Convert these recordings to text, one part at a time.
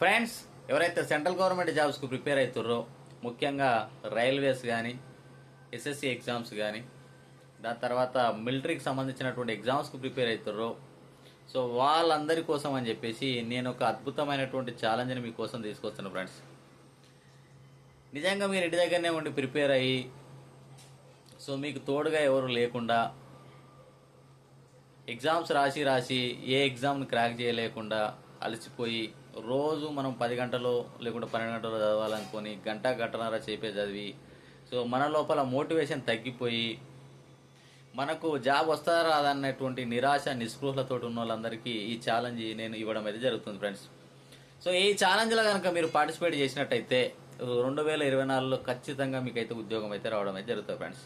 Friends ఎవరైతే central government జాబ్స్కు prepare అవుతుర్రో ముఖ్యంగా రైల్వేస్ కానీ ఎస్ఎస్సి ఎగ్జామ్స్ కానీ దాని తర్వాత మిలిటరీకి సంబంధించినటువంటి ఎగ్జామ్స్కు ప్రిపేర్ అవుతుర్రో సో వాళ్ళందరి కోసం అని చెప్పేసి నేను ఒక అద్భుతమైనటువంటి ఛాలెంజ్ని మీకోసం తీసుకొస్తాను ఫ్రెండ్స్. నిజంగా మీరు ఇంటి దగ్గరనే ఉండి ప్రిపేర్ అయ్యి సో మీకు తోడుగా ఎవరు లేకుండా ఎగ్జామ్స్ రాసి రాసి ఏ ఎగ్జామ్ని క్రాక్ చేయలేకుండా అలసిపోయి రోజు మనం పది గంటలు లేకుంటే పన్నెండు గంటలు చదవాలనుకొని గంట గంటన్నర చేపే చదివి సో మన లోపల మోటివేషన్ తగ్గిపోయి మనకు జాబ్ వస్తారా రాదన్నటువంటి నిరాశ నిస్పృహలతో ఉన్న వాళ్ళందరికీ ఈ ఛాలెంజ్ నేను ఇవ్వడం అయితే జరుగుతుంది ఫ్రెండ్స్ సో ఈ ఛాలెంజ్లో కనుక మీరు పార్టిసిపేట్ చేసినట్టయితే రెండు వేల ఇరవై నాలుగులో ఖచ్చితంగా మీకైతే ఉద్యోగం అయితే రావడం అయితే జరుగుతుంది ఫ్రెండ్స్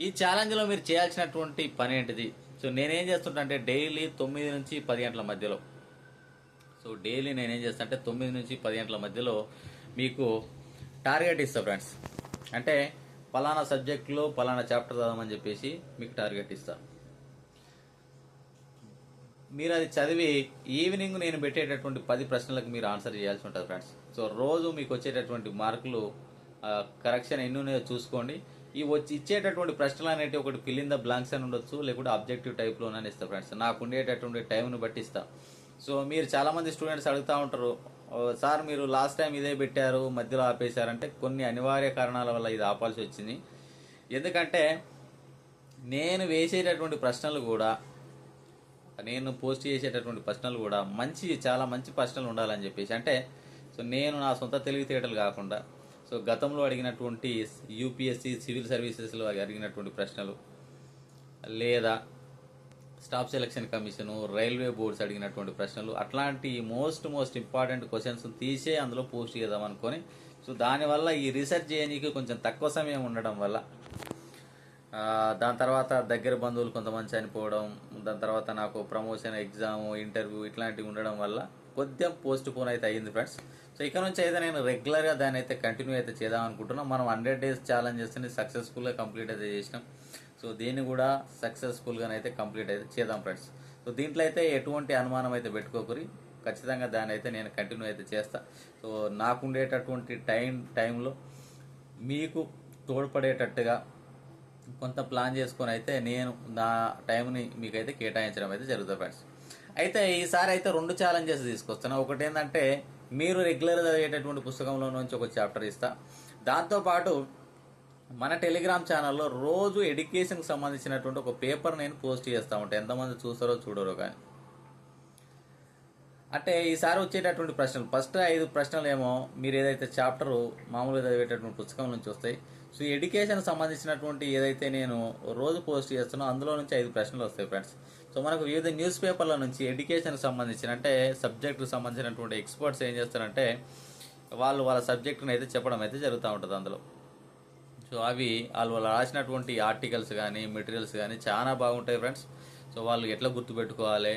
ఈ ఛాలెంజ్లో మీరు చేయాల్సినటువంటి పని ఏంటిది? సో నేనేం చేస్తుంటా అంటే డైలీ తొమ్మిది నుంచి పది గంటల మధ్యలో సో డైలీ నేనేం చేస్తాను అంటే తొమ్మిది నుంచి పది గంటల మధ్యలో మీకు టార్గెట్ ఇస్తా ఫ్రెండ్స్. అంటే పలానా సబ్జెక్టులో పలానా చాప్టర్ చదవమని చెప్పేసి మీకు టార్గెట్ ఇస్తా. మీరు అది చదివి ఈవినింగ్ నేను పెట్టేటటువంటి పది ప్రశ్నలకు మీరు ఆన్సర్ చేయాల్సి ఉంటుంది ఫ్రెండ్స్. సో రోజు మీకు వచ్చేటటువంటి మార్కులు కరెక్షన్ ఎన్ని ఉన్నాయో చూసుకోండి. ఈ వచ్చి ఇచ్చేటటువంటి ప్రశ్నలు అనేవి ఒకటి ఫిల్ ఇన్ ద బ్లాంక్స్ అని ఉండొచ్చు లేకుంటే అబ్జెక్టివ్ టైప్లోనే ఇస్తా ఫ్రెండ్స్. నాకు ఉండేటటువంటి టైంను బట్టి ఇస్తా. సో మీరు చాలామంది స్టూడెంట్స్ అడుగుతూ ఉంటారు సార్ మీరు లాస్ట్ టైం ఇదే పెట్టారు మధ్యలో ఆపేశారంటే కొన్ని అనివార్య కారణాల వల్ల ఇది ఆపాల్సి వచ్చింది. ఎందుకంటే నేను వేసేటటువంటి ప్రశ్నలు కూడా నేను పోస్ట్ చేసేటటువంటి ప్రశ్నలు కూడా మంచి చాలా మంచి ప్రశ్నలు ఉండాలని చెప్పేసి అంటే సో నేను నా సొంత తెలివితేటలు కాకుండా సో గతంలో అడిగినటువంటి యూపీఎస్సి సివిల్ సర్వీసెస్లో అడిగినటువంటి ప్రశ్నలు లేదా staff selection commission railway boards అడిగినటువంటి ప్రశ్నలు అట్లాంటి మోస్ట్ మోస్ట్ ఇంపార్టెంట్ క్వశ్చన్స్ తీసే అందులో పోస్ట్ చేద్దాం అనుకొని సో దానివల్ల ఈ రీసెర్చ్ చేయడానికి కొంచెం తక్కువ సమయం ఉండడం వల్ల దాని తర్వాత దగ్గర బంధువులు కొంతమంది చనిపోవడం దాని తర్వాత నాకు ప్రమోషన్ ఎగ్జామ్ ఇంటర్వ్యూ ఇట్లాంటివి ఉండడం వల్ల కొద్దిగా పోస్ట్ పోన్ అయితే అయ్యింది ఫ్రెండ్స్ సో ఇక నుంచి అయితే నేను రెగ్యులర్గా దాన్ని అయితే కంటిన్యూ అయితే చేద్దాం అనుకుంటున్నాం. మనం హండ్రెడ్ డేస్ ఛాలెంజెస్ని సక్సెస్ఫుల్గా కంప్లీట్ అయితే చేసినాం. సో దీన్ని కూడా సక్సెస్ఫుల్గా అయితే కంప్లీట్ అయితే చేద్దాం ఫ్రెండ్స్ సో దీంట్లో అయితే ఎటువంటి అనుమానం అయితే పెట్టుకోకరి. ఖచ్చితంగా దాన్ని అయితే నేను కంటిన్యూ అయితే చేస్తా. సో నాకు ఉండేటటువంటి టైం టైంలో మీకు తోడ్పడేటట్టుగా కొంత ప్లాన్ చేసుకొని అయితే నేను నా టైంని మీకైతే కేటాయించడం అయితే జరుగుతుంది ఫ్రెండ్స్ అయితే ఈసారి అయితే రెండు ఛాలెంజెస్ తీసుకొస్తాను ఒకటి ఏంటంటే మీరు రెగ్యులర్ చదివేటటువంటి పుస్తకంలో నుంచి ఒక చాప్టర్ ఇస్తా. దాంతోపాటు మన టెలిగ్రామ్ ఛానల్లో రోజు ఎడ్యుకేషన్కి సంబంధించినటువంటి ఒక పేపర్ నేను పోస్ట్ చేస్తూ ఉంటాను ఎంతమంది చూస్తారో చూడరో కానీ. అంటే ఈసారి వచ్చేటటువంటి ప్రశ్నలు. ఫస్ట్ ఐదు ప్రశ్నలు ఏమో మీరు ఏదైతే చాప్టర్ మామూలుగా చదివేటటువంటి పుస్తకం నుంచి వస్తాయి. సో ఎడ్యుకేషన్ సంబంధించినటువంటి ఏదైతే నేను రోజు పోస్ట్ చేస్తున్నా అందులో నుంచి ఐదు ప్రశ్నలు వస్తాయి ఫ్రెండ్స్. సో మనకు వివిధ న్యూస్ పేపర్ల నుంచి ఎడ్యుకేషన్కి సంబంధించిన అంటే సబ్జెక్టుకు సంబంధించినటువంటి ఎక్స్పర్ట్స్ ఏం చేస్తారంటే వాళ్ళు వాళ్ళ సబ్జెక్టుని అయితే చెప్పడం అయితే జరుగుతూ ఉంటుంది అందులో. సో అవి వాళ్ళు వాళ్ళు రాసినటువంటి ఆర్టికల్స్ కానీ మెటీరియల్స్ కానీ చాలా బాగుంటాయి ఫ్రెండ్స్. సో వాళ్ళు ఎట్లా గుర్తుపెట్టుకోవాలి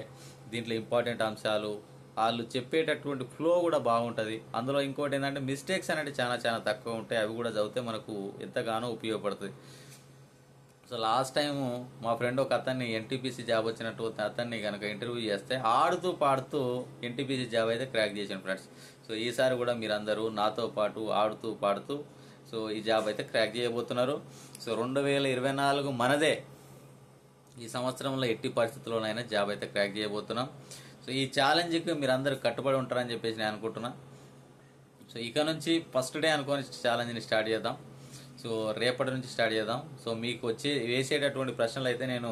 దీంట్లో ఇంపార్టెంట్ అంశాలు వాళ్ళు చెప్పేటటువంటి ఫ్లో కూడా బాగుంటుంది. అందులో ఇంకోటి ఏంటంటే మిస్టేక్స్ అనేవి చాలా చాలా తక్కువ ఉంటాయి. అవి కూడా చదివితే మనకు ఎంతగానో ఉపయోగపడుతుంది. సో లాస్ట్ టైము మా ఫ్రెండ్ ఒక అతన్ని ఎన్టీపీసీ జాబ్ వచ్చినట్టు అతన్ని కనుక ఇంటర్వ్యూ చేస్తే ఆడుతూ పాడుతూ ఎన్టీపీసీ జాబ్ అయితే క్రాక్ చేశాను ఫ్రెండ్స్ సో ఈసారి కూడా మీరందరూ నాతో పాటు ఆడుతూ పాడుతూ సో ఈ జాబ్ అయితే క్రాక్ చేయబోతున్నారు. సో రెండు వేల ఇరవై నాలుగు మనదే. ఈ సంవత్సరంలో ఎట్టి పరిస్థితుల్లోనైనా జాబ్ అయితే క్రాక్ చేయబోతున్నాం. సో ఈ ఛాలెంజ్కి మీరు అందరూ కట్టుబడి ఉంటారని చెప్పేసి నేను అనుకుంటున్నా. సో ఇక నుంచి ఫస్ట్ డే అనుకొని ఛాలెంజ్ని స్టార్ట్ చేద్దాం. సో రేపటి నుంచి స్టార్ట్ చేద్దాం. సో మీకు వచ్చి వేసేటటువంటి ప్రశ్నలు అయితే నేను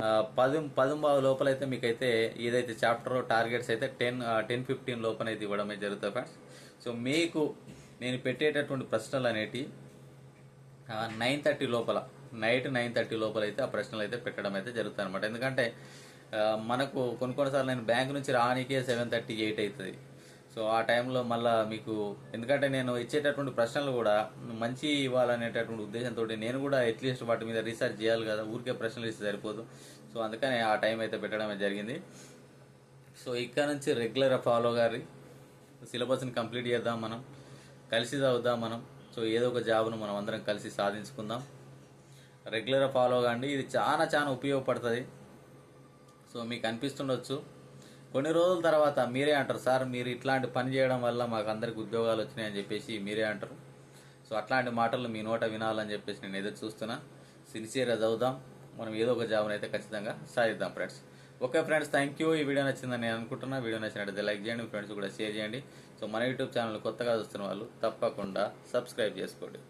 ఆ, పది పదుంబావు లోపల అయితే మీకైతే ఏదైతే చాప్టర్ టార్గెట్స్ అయితే టెన్ టెన్ ఫిఫ్టీన్ లోపల అయితే ఇవ్వడం అయితే జరుగుతుంది ఫ్రెండ్స్ సో మీకు నేను పెట్టేటటువంటి ప్రశ్నలు అనేటివి నైన్ థర్టీ లోపల నైట్ నైన్ థర్టీ లోపల అయితే ఆ ప్రశ్నలు అయితే పెట్టడం అయితే జరుగుతుంది అనమాట ఎందుకంటే మనకు కొన్ని కొన్నిసార్లు నేను బ్యాంక్ నుంచి రానికే సెవెన్ థర్టీ ఎయిట్ అవుతుంది సో ఆ టైంలో మళ్ళీ మీకు ఎందుకంటే నేను ఇచ్చేటటువంటి ప్రశ్నలు కూడా మంచి ఇవ్వాలనేటటువంటి ఉద్దేశంతో నేను కూడా అట్లీస్ట్ వాటి మీద రీసెర్చ్ చేయాలి కదా ఊరికే ప్రశ్నలు ఇస్తే సరిపోదు. సో అందుకని ఆ టైం అయితే పెట్టడం జరిగింది. సో ఇక్కడ నుంచి రెగ్యులర్ ఫాలో గారి సిలబస్ని కంప్లీట్ చేద్దాం మనం కలిసి చదువుదాం మనం. సో ఏదో ఒక జాబ్ను మనం అందరం కలిసి సాధించుకుందాం. రెగ్యులర్ ఫాలో కాండి ఇది చాలా చాలా ఉపయోగపడుతుంది. సో మీకు అనిపిస్తుండొచ్చు. కొన్ని రోజుల తర్వాత మీరే అంటారు సార్ మీరు ఇట్లాంటి పని చేయడం వల్ల మాకు అందరికి ఉద్యోగాలు వచ్చినాయని చెప్పేసి మీరే అంటారు. సో అట్లాంటి మాటలు మీ నోట వినాలని చెప్పేసి నేను ఎదురు చూస్తున్నా. సిన్సియర్గా చదువుదాం. మనం ఏదో ఒక జాబ్ని అయితే ఖచ్చితంగా సాధిద్దాం friends. Okay friends thank you ఈ వీడియో నచ్చిందని నేను అనుకుంటున్నా. వీడియో నచ్చినట్లయితే లైక్ చేయండి ఫ్రెండ్స్ కూడా షేర్ చేయండి. సో మన యూట్యూబ్ ఛానల్ కొత్తగా చూస్తున్న వాళ్ళు తప్పకుండా సబ్స్క్రైబ్ చేసుకోండి.